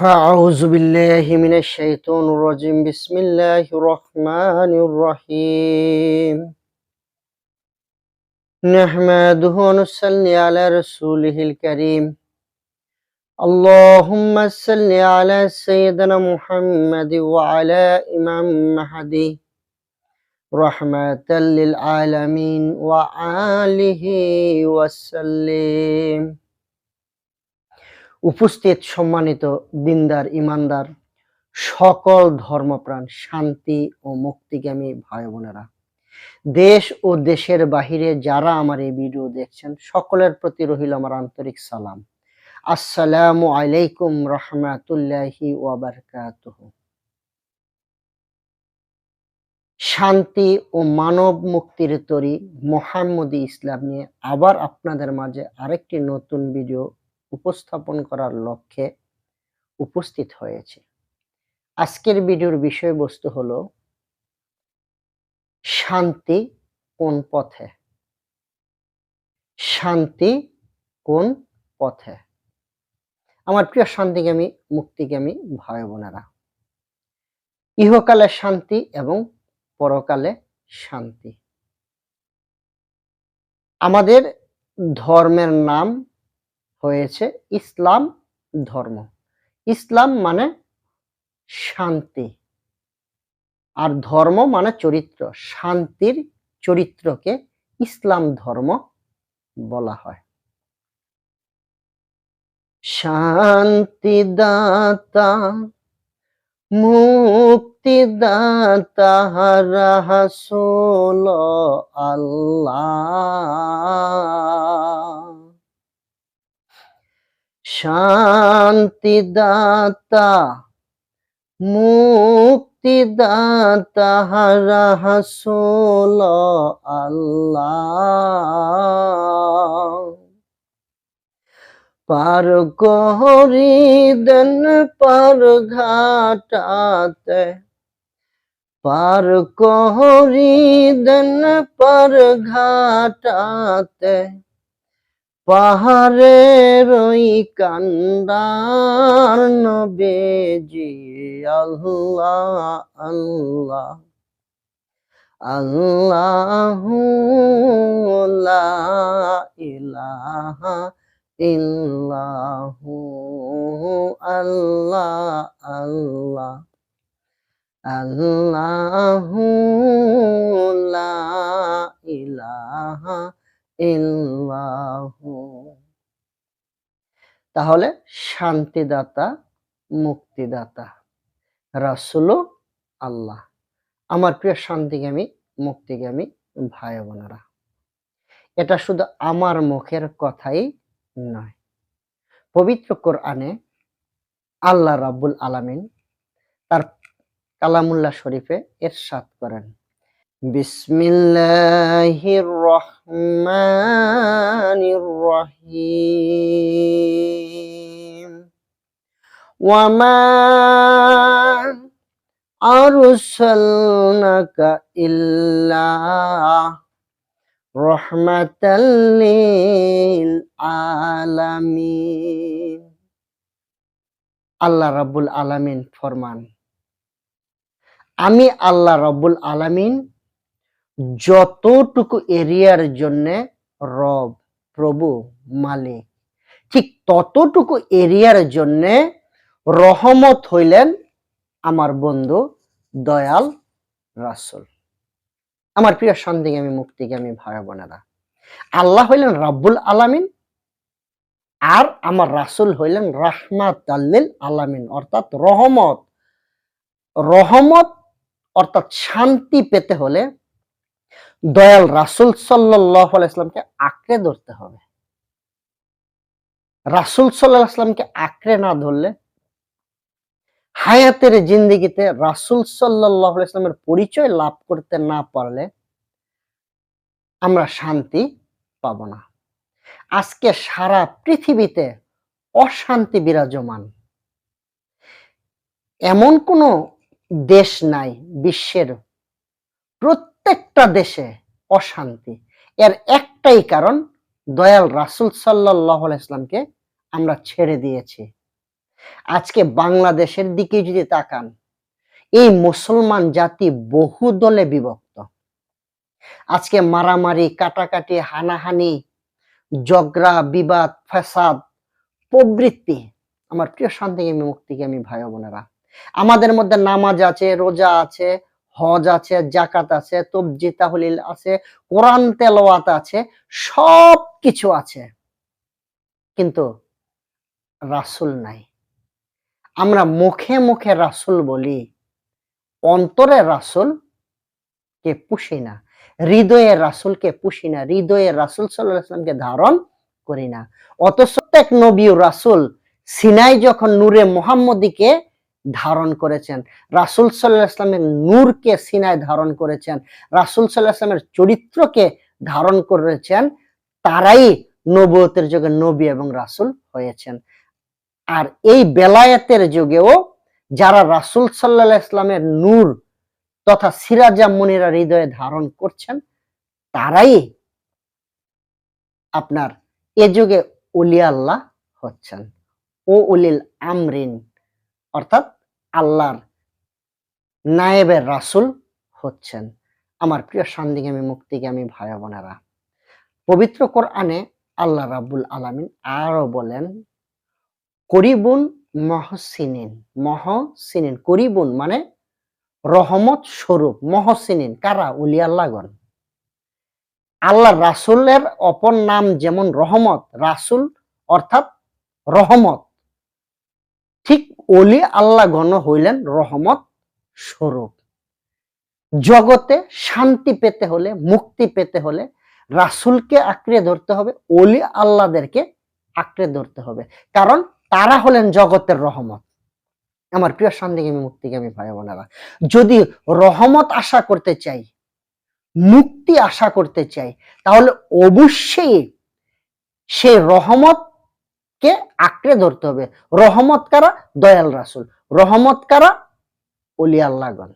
فأعوذ بالله من الشيطان الرجيم. بسم الله الرحمن الرحيم. نحمده ونصلي على رسوله الكريم. اللهم صل على سيدنا محمد وعلى إمام مهدي. رحمة للعالمين وآله وسلم. উপস্থিত সম্মানিত দিনদার, ইমানদার, সকল ধর্মপ্রাণ, শান্তি ও মুক্তিগামী ভাই বোনেরা, দেশ ও দেশের বাহিরে যারা আমার এই ভিডিও দেখছেন, সকলের প্রতি রহিল আমার আন্তরিক সালাম। আসসালামু আলাইকুম রহমাতুল্লাহি ওয়াবারকাতুহ শান্তি ও মানব মুক্তির তরি মোহাম্মদী ইসলাম নিয়ে আবার আপনাদের মাঝে আরেকটি নতুন ভিডিও উপস্থাপন করার লক্ষ্যে উপস্থিত হয়েছে। আজকের ভিডিওর বিষয়বস্তু হলো শান্তি কোন পথে? শান্তি কোন পথে? আমার প্রিয় শান্তিগামী, মুক্তিগামী ভাই বোনেরা, ইহকালে শান্তি এবং পরকালে শান্তি। আমাদের ধর্মের নাম হয়েছে ইসলাম ধর্ম। ইসলাম মানে শান্তি। আর ধর্ম মানে চরিত্র। শান্তির চরিত্রকে ইসলাম ধর্ম বলা হয়। শান্তি দাতা মুক্তি দাতা রাসূল আল্লাহ শান্তিদাতা মুক্তিদাতা রাসূল আল্লাহ। পার করি দেন পার ঘাটাতে। পার করি দেন পার ঘাটাতে। পাহাড়ের ওই কান্ডার নবেজি আল্লাহ আল্লাহ। আল্লাহ লা ইলাহা ইল্লাহু, আল্লাহ আল্লাহ। আল্লাহু লা ইলাহা তাহলে শান্তিদাতা, মুক্তিদাতা রাসুল আল্লাহ। আমার প্রিয় শান্তিগামী, মুক্তিগামী ভাই বোনেরা, এটা শুধু আমার মুখের কথাই নয়। পবিত্র কোরআনে আল্লাহ রাব্বুল আলামিন তার কালামুল্লাহ শরীফে এর এরশাদ করেন বিসমিল্লাহির রহমানির রহিম ওয়ামা আরসালনাকা ইল্লা রহমাতাল লিল আলামিন আল্লাহ রাব্বুল আলামিন ফরমান, আমি আল্লাহ রব্বুল আলামিন যতটুকু এরিয়ার জন্য রব, প্রভু, মালিক, ঠিক ততটুকু এরিয়ার জন্য রহমত হইলেন আমার বন্ধু দয়াল রাসুল। আমার প্রিয় শান্তিগামী আমি ভাই বোনেরা, আল্লাহ হইলেন রাব্বুল আলামিন আর আমার রাসুল হইলেন রাহমাত আল্লিল আলামিন, অর্থাৎ রহমত। রহমত, অর্থাৎ শান্তি পেতে হলে দয়াল রাসুল সাল্লাহ ইসলামকে আঁকড়ে ধরতে হবে। রাসুল সাল্লাহ ইসলামকে আঁকড়ে না ধরলে হায়াতের জিন্দিগিতে রাসুল সাল্লাহ ইসলামের পরিচয় লাভ করতে না পারলে আমরা শান্তি পাব না। আজকে সারা পৃথিবীতে অশান্তি বিরাজমান। এমন কোনো দেশ নাই, বিশ্বের প্রত্যেকটা দেশে অশান্তি। এর একটাই কারণ, দয়াল রাসুল সাল্লাহ ইসলামকে আমরা ছেড়ে দিয়েছি। আজকে বাংলাদেশের দিকে যদি তাকান, এই মুসলমান জাতি বহু দলে বিভক্ত। আজকে মারামারি, কাটাকাটি, হানাহানি জগরা বিবাদ, ফ্যাসাদ, প্রবৃত্তি, আমার প্রিয় শান্তিগামী মুক্তিগামী ভাই বোনেরা, আমাদের মধ্যে নামাজ আছে, রোজা আছে হজ আছে জাকাত আছে তবজি তাহলিল আছে, কোরআন তেলাওয়াত আছে সব কিছু আছে। কিন্তু রাসুল নাই। আমরা মুখে মুখে রাসুল বলি, অন্তরে রাসুল কে পুষি না, হৃদয়ে রাসুলকে পুষি না, হৃদয়ে রাসুল সাল্লাহ ইসলামকে ধারণ করি না। অথচ প্রত্যেক নবী রাসুল সিনাই যখন নূরে মোহাম্মদীকে ধারণ করেছেন। রাসুল সাল্লাহ ইসলামের নূরকে সিনায় ধারণ করেছেন। রাসুল সাল্লাহ ইসলামের চরিত্রকে ধারণ করেছেন। তারাই নবতের যুগে নবী এবং রাসুল হয়েছেন। আর এই বেলায়েতের যুগেও যারা রাসুল সাল্লাহ ইসলামের নূর তথা সিরাজা মুনিরা হৃদয়ে ধারণ করছেন, তারাই আপনার এ যুগে উলিয়া আল্লাহ হচ্ছেন। ও উলিল আমরিন। অর্থাৎ আল্লাহর নায়েবের রাসুল হচ্ছেন। আমার প্রিয় শান্তিগামী মুক্তিগামী ভাই বোনেরা, পবিত্র কোরআনে আল্লাহ রাব্বুল আলামিন আরও বলেন, করিবুন মহসিনিন মহসিনিন, করিবুন মানে রহমত স্বরূপ, মহসিনিন কারা? উলিয়াল্লাগন আল্লাহ রাসুলের অপর নাম যেমন রহমত, রাসুল অর্থাৎ রহমত। অলি আল্লাহ গণ হইলেন রহমত স্বরূপ। জগতে শান্তি পেতে হলে, মুক্তি পেতে হলে রাসুলকে আঁকড়ে ধরতে হবে, অলি আল্লাহদেরকে আঁকড়ে ধরতে হবে। কারণ তারা হলেন জগতের রহমত। আমার প্রিয় শান্তিগামী মুক্তিগামী ভাই বোনেরা যদি রহমত আশা করতে চাই, মুক্তি আশা করতে চাই, তাহলে অবশ্যই সেই রহমত কে? আঁকড়ে ধরতে হবে। রহমত কারা? দয়াল রাসুল। রহমত কারা? অলি আল্লাহগণ।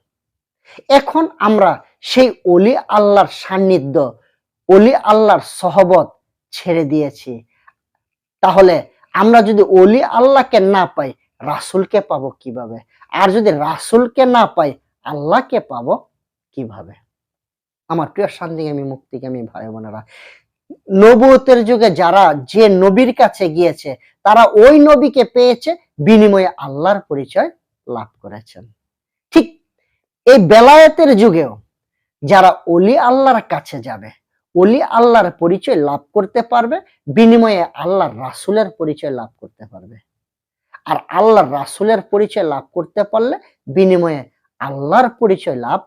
এখন আমরা সেই অলি আল্লাহর সান্নিধ্য অলি আল্লাহর সহবত ছেড়ে দিয়েছি। তাহলে আমরা যদি অলি আল্লাহকে না পাই, রাসুলকে পাবো কীভাবে? আর যদি রাসুলকে না পাই, আল্লাহকে পাবো কীভাবে? আমার প্রিয় শান্তিগামী মুক্তিগামী ভাই বোনেরা নবুতের যুগে যারা যে নবীর কাছে গিয়েছে, তারা ওই নবীকে পেয়েছে বিনিময়ে আল্লাহর পরিচয় লাভ করেছেন। ঠিক এই বেলায়েতের যুগেও যারা অলি আল্লাহর কাছে যাবে অলি আল্লাহর পরিচয় লাভ করতে পারবে, বিনিময়ে আল্লাহর রাসুলের পরিচয় লাভ করতে পারবে। আর আল্লাহর রাসুলের পরিচয় লাভ করতে পারলে বিনিময়ে আল্লাহর পরিচয় লাভ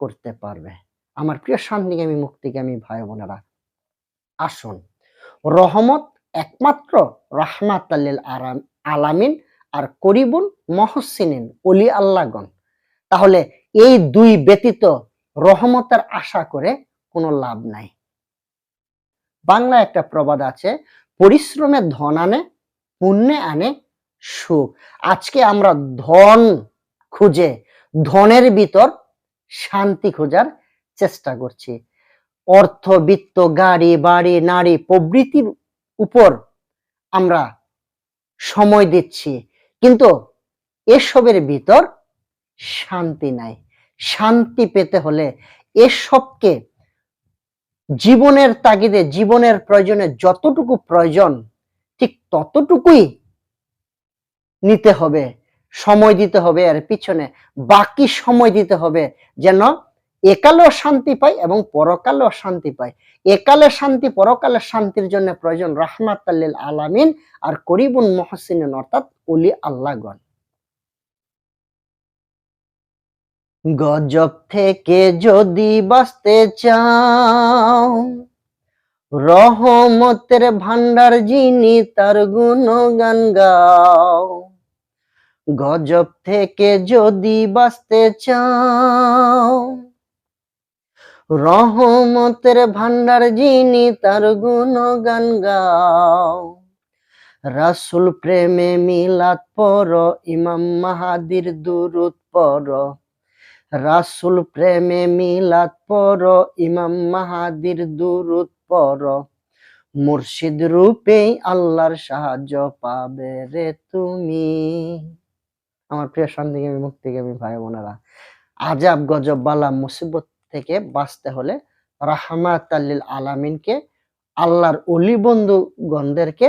করতে পারবে। আমার প্রিয় শান্তিগামী মুক্তিগামী ভাই বোনেরা আসুন। রহমত একমাত্র রাহমাত আরাম, আলামিন আর করিবুন মহসিনিন অলি আল্লাহগণ। তাহলে এই দুই ব্যতীত রহমতের আশা করে কোনো লাভ নাই। বাংলা একটা প্রবাদ আছে, পরিশ্রমে ধন আনে, পুণ্যে আনে সুখ। আজকে আমরা ধন খুঁজে, ধনের ভিতর শান্তি খোঁজার চেষ্টা করছি। অর্থ, বিত্ত, গাড়ি, বাড়ি, নারী প্রবৃতির উপর আমরা সময় দিচ্ছি। কিন্তু এসবের ভিতর শান্তি নাই। শান্তি পেতে হলে এসবকে জীবনের তাগিদে, জীবনের প্রয়োজনে যতটুকু প্রয়োজন, ঠিক ততটুকুই নিতে হবে। সময় দিতে হবে এর পিছনে। বাকি সময় দিতে হবে যেন একালেও শান্তি পাই এবং পরকালেও শান্তি পাই একালে শান্তি, পরকালে শান্তির জন্য প্রয়োজন রাহমাত আলামিন আর করিবুন মহসিন অর্থাৎ অলি আল্লাহগণ। গজব থেকে যদি বাঁচতে চাও, রহমতের ভান্ডার যিনি তার গুণগান গাও। গজব থেকে যদি বাঁচতে চাও রহমতের ভান্ডার যিনি তার গুণ গান গাও। রাসুল প্রেমে মিলাত পর ইমাম মাহাদির দুরুদ পর রাসুল প্রেমে মিলাত পর ইমাম মাহাদির দুরুদ পর মুর্শিদ রূপেই আল্লাহর সাহায্য পাবে রে তুমি। আমার প্রিয় সন্দিগামী মুক্তিগামী ভাই বোনেরা আজাব, গজব, বালা, মুসিবত থেকে বাঁচতে হলে রাহমাত আল্লিল আলামিনকে, আল্লাহর অলি বন্ধুগণদেরকে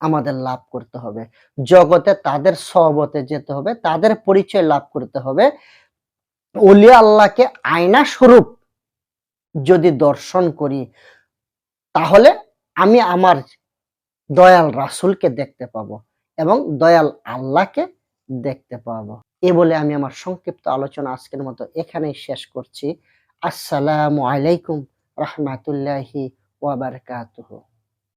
আমাদের লাভ করতে হবে। জগতে তাদের সহবতে যেতে হবে, তাদের পরিচয় লাভ করতে হবে। অলি আল্লাহকে আয়না স্বরূপ যদি দর্শন করি, তাহলে আমি আমার দয়াল রাসূলকে দেখতে পাবো এবং দয়াল আল্লাহকে দেখতে পাবো। এ বলে আমি আমার সংক্ষিপ্ত আলোচনা আজকের মতো এখানেই শেষ করছি। আসসালামু আলাইকুম রহমাতুল্লাহি ওয়াবারকাতুহু